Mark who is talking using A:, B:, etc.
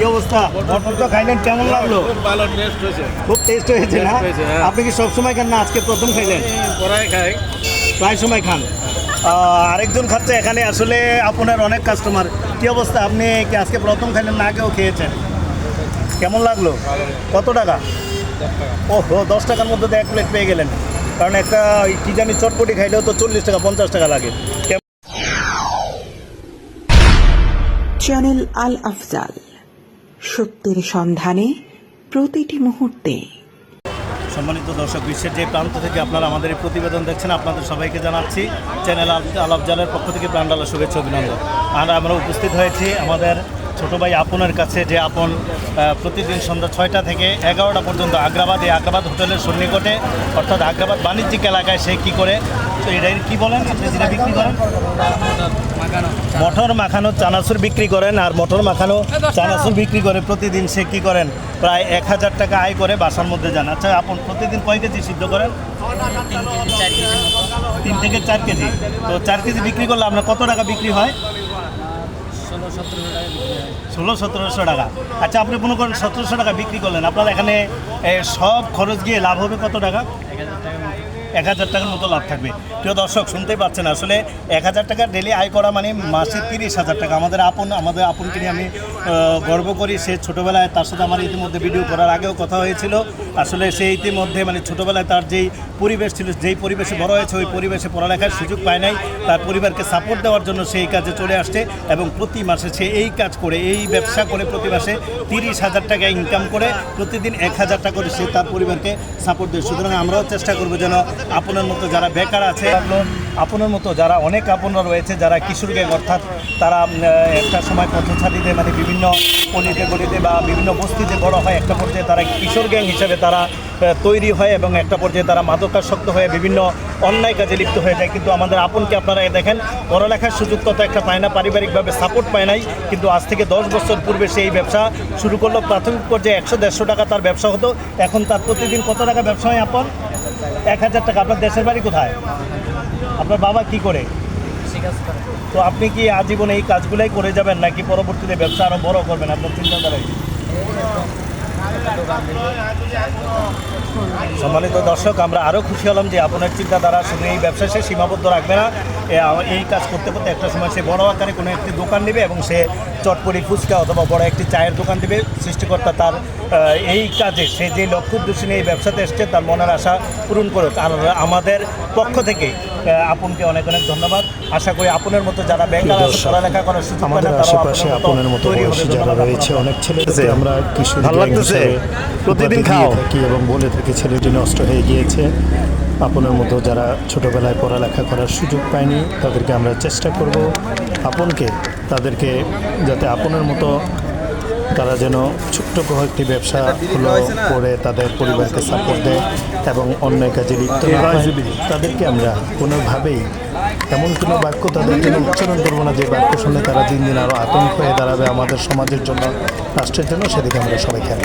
A: কি অবস্থা? মটর তো খাইলেন কেমন লাগল?
B: খুব ভালো টেস্ট হয়েছে।
A: খুব টেস্ট হয়েছে না?
B: হ্যাঁ।
A: আপনি কি সবসময় খান না? আজকে প্রথম খাইলেন?
B: পড়াই খাই।
A: প্রায় সময় খান। আরেকজন খাচ্ছে এখানে। আসলে আপনার অনেক কাস্টমার কি অবস্থা? আপনি কি আজকে প্রথম খাইলেন না আগেও খেয়েছেন? কেমন লাগল? কত টাকা? ওহো দশ টাকার মধ্যে তো এক প্লেট পেয়ে গেলেন। কারণ একটা ওই কি জানি চটপটি খাইলেও তো চল্লিশ টাকা পঞ্চাশ টাকা লাগে। কেমন-
C: চ্যানেল আল আফজাল সত্যের সন্ধানে প্রতিটি মুহূর্তে।
A: সম্মানিত দর্শক, বিশ্বের যে প্রান্ত থেকে আপনারা আমাদের এই প্রতিবেদন দেখছেন, আপনাদের সবাইকে জানাচ্ছি চ্যানেল আল আলাপ জালের পক্ষ থেকে প্রাণডালা শুভেচ্ছা অভিনন্দন। আর আমরা উপস্থিত হয়েছি আমাদের ছোট ভাই আপনের কাছে, যে আপন প্রতিদিন সন্ধ্যা ছয়টা থেকে এগারোটা পর্যন্ত আগ্রাবাদ এই আগ্রাবাদ হোটেলের সন্নিকটে, অর্থাৎ আগ্রাবাদ বাণিজ্যিক এলাকায় সে কি করে, তো এটা কি বলেন? আপনি যেটা বিক্রি করেন? মটর মাখানো চানাচুর বিক্রি করেন আর মটর মাখানো চানাচুর বিক্রি করে প্রতিদিন সে কি করেন? প্রায় এক হাজার টাকা আয় করে বাসার মধ্যে যান। আচ্ছা আপন প্রতিদিন কয় কেজি সিদ্ধ করেন? তিন থেকে চার কেজি। তো চার কেজি বিক্রি করলে আপনার কত টাকা বিক্রি হয়? ষোলো সতেরোশো টাকা। আচ্ছা আপনি মনে করেন সতেরোশো টাকা বিক্রি করলেন। আপনার এখানে সব খরচ গিয়ে লাভ হবে কত টাকা? এক হাজার টাকার মতো লাভ থাকবে। প্রিয় দর্শক, শুনতেই পাচ্ছেন, আসলে এক হাজার টাকা ডেলি আয় করা মানে মাসে তিরিশ হাজার টাকা। আমাদের আপন, আমাদের আপনকে নিয়ে আমি গর্ব করি। সে ছোটোবেলায় তার সাথে আমার ইতিমধ্যে ভিডিও করার আগেও কথা হয়েছিল। আসলে সে ইতিমধ্যে মানে ছোটোবেলায় তার যেই পরিবেশ ছিল, যেই পরিবেশে বড় হয়েছে, ওই পরিবেশে পড়ালেখার সুযোগ পায় নাই। তার পরিবারকে সাপোর্ট দেওয়ার জন্য সেই কাজে চলে আসছে এবং প্রতি মাসে সে এই কাজ করে, এই ব্যবসা করে প্রতি মাসে তিরিশ হাজার টাকা ইনকাম করে, প্রতিদিন এক হাজার টাকা করে সে তার পরিবারকে সাপোর্ট দেয়। সুতরাং আমরাও চেষ্টা করব যেন আপনার মতো যারা বেকার আছে, আপনার মতো যারা অনেক আপনরা রয়েছে, যারা কিশোর গ্যাং অর্থাৎ তারা একটা সময় পথচারীতে মানে বিভিন্ন পলিতে গলিতে বা বিভিন্ন বস্তিতে বড় হয়, একটা পর্যায়ে তারা কিশোর গ্যাং হিসেবে তারা তৈরি হয় এবং একটা পর্যায়ে তারা মাদকাসক্ত হয়ে বিভিন্ন অন্যায় কাজে লিপ্ত হয়ে যায়। কিন্তু আমাদের আপনকে আপনারা দেখেন, পড়ালেখার সুযোগ তত একটা পায় না, পারিবারিকভাবে সাপোর্ট পায় নাই। কিন্তু আজ থেকে দশ বছর পূর্বে সেই ব্যবসা শুরু করল। প্রাথমিক পর্যায়ে একশো দেড়শো টাকা তার ব্যবসা হতো। এখন তার প্রতিদিন কত টাকা ব্যবসা হয় আপন? এক হাজার টাকা। আপনার দেশের বাড়ি কোথায়? আপনার বাবা কি করে? তো আপনি কি আজীবন এই কাজগুলাই করে যাবেন নাকি পরবর্তীতে ব্যবসা আরও বড় করবেন? আপনার চিন্তাধারায় সম্মানিত দর্শক, আমরা আরও খুশি হলাম যে আপনার চিন্তাধারা শুধু এই ব্যবসা সে সীমাবদ্ধ রাখবে না। এই কাজ করতে করতে একটা সময় সে বড় আকারে কোনো একটি দোকান নেবে এবং সে চটপটি ফুচকা অথবা বড় একটি চায়ের দোকান দেবে সৃষ্টিকর্তা তার এই কাজে সে যে লক্ষ্য উদ্দেশ্যে নিয়ে এই ব্যবসাতে এসছে তার মনের আশা পূরণ করুক আর আমাদের পক্ষ থেকে আপনকে অনেক অনেক ধন্যবাদ আশা করি আপনের মতো যারা বেকার আছে পড়ালেখা করার সুযোগ
D: আমাদের আশেপাশে
A: আপনার
D: মতো বয়সী যারা রয়েছে অনেক ছেলে? আমরা কিশোর
A: ভালো লাগতেছে? প্রতিদিন খাও?
D: এবং বলে থাকি ছেলেটি নষ্ট হয়ে গিয়েছে আপনের মতো যারা ছোটবেলায় পড়ালেখা করার সুযোগ পায়নি, তাদেরকে আমরা চেষ্টা করব আপনকে, তাদেরকে যাতে আপনের মতো তারা যেন ছোট্ট একটি ব্যবসা হলো করে তাদের পরিবারকে সাপোর্ট দেয় এবং অন্যায় কাজে লিপ্ত তাদেরকে আমরা কোনোভাবেই এমন কোনো বাক্য তাদের জন্য উচ্চারণ করব না যে বাক্য শুনে তারা দিন দিন আরও আতঙ্ক হয়ে দাঁড়াবে আমাদের সমাজের জন্য, রাষ্ট্রের জন্য, সেদিকে আমরা সবাই খেয়াল